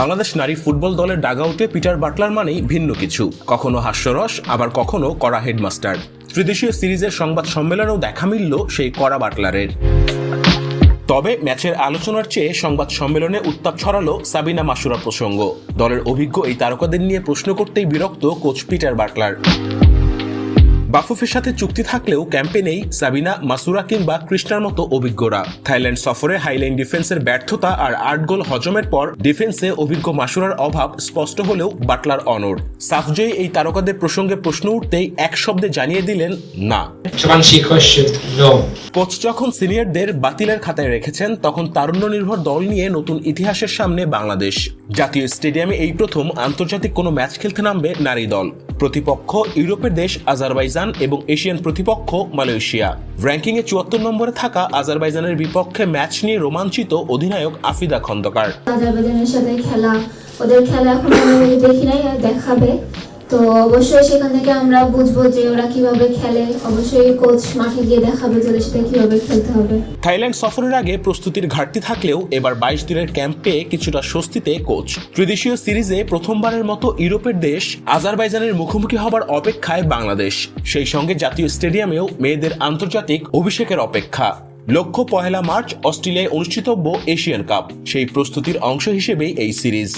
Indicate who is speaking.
Speaker 1: বাংলাদেশ নারী ফুটবল দলের ডাগাউটে Peter Butler মানেই ভিন্ন কিছু। কখনো হাস্যরস, আবার কখনো কড়া হেডমাস্টার। ত্রিদেশীয় সিরিজের সংবাদ সম্মেলনেও দেখা মিলল সেই কড়া বাটলারের। তবে ম্যাচের আলোচনার চেয়ে সংবাদ সম্মেলনে উত্তাপ ছড়ালো সাবিনা মাসুরা প্রসঙ্গ। দলের অভিজ্ঞ এই তারকাদের নিয়ে প্রশ্ন করতেই বিরক্ত কোচ পিটার বাটলার। বাফুফের সাথে চুক্তি থাকলেও ক্যাম্পে নেই সাবিনা, মাসুরা কিংবা কৃষ্ণার মতো অভিজ্ঞরা। থাইল্যান্ড সফরে হাইলাইন ডিফেন্সের ব্যর্থতা আর আট গোল হজমের পর ডিফেন্সে অভিজ্ঞ মাসুরার অভাব স্পষ্ট হলেও বাটলার অনর সাফজয়ী এই তারকাদের প্রসঙ্গে প্রশ্ন উঠতেই এক শব্দে জানিয়ে দিলেন, না. কোচ যখন সিনিয়রদের বাতিলের খাতায় রেখেছেন, তখন তারুণ্য নির্ভর দল নিয়ে নতুন ইতিহাসের সামনে বাংলাদেশ। জাতীয় স্টেডিয়ামে এই প্রথম আন্তর্জাতিক কোনো ম্যাচ খেলতে নামবে নারী দল। প্রতিপক্ষ ইউরোপের দেশ আজারবাইজান এবং এশিয়ান প্রতিপক্ষ মালয়েশিয়া। র্যাঙ্কিংয়ে চুয়াত্তর নম্বরে থাকা আজারবাইজানের বিপক্ষে ম্যাচ নিয়ে রোমাঞ্চিত অধিনায়ক আফিদা খন্দকার।
Speaker 2: আজারবাইজানের সাথে খেলা, ওদের খেলা এখন দেখি নাই, দেখাবে। তো অবশ্যই সেখান থেকে আমরা বুঝব যে ওরা কীভাবে খেলে। অবশ্যই কোচ মাঠে গিয়ে দেখাবে যে ওদের কীভাবে খেলতে হবে।
Speaker 1: থাইল্যান্ড সফরের আগে প্রস্তুতির ঘাটতি থাকলেও এবার বাইশ দিনের ক্যাম্পে কিছুটা স্বস্তিতে কোচ ত্রিদেশীয় সিরিজে প্রথমবারের মতো ইউরোপের দেশ আজারবাইজানের মুখোমুখি হবার অপেক্ষায় বাংলাদেশ। সেই সঙ্গে জাতীয় স্টেডিয়ামেও মেয়েদের আন্তর্জাতিক অভিষেকের অপেক্ষা। লক্ষ্য পহেলা মার্চ অস্ট্রেলিয়ায় অনুষ্ঠিতব্য এশিয়ান কাপ। সেই প্রস্তুতির অংশ হিসেবেই এই সিরিজ।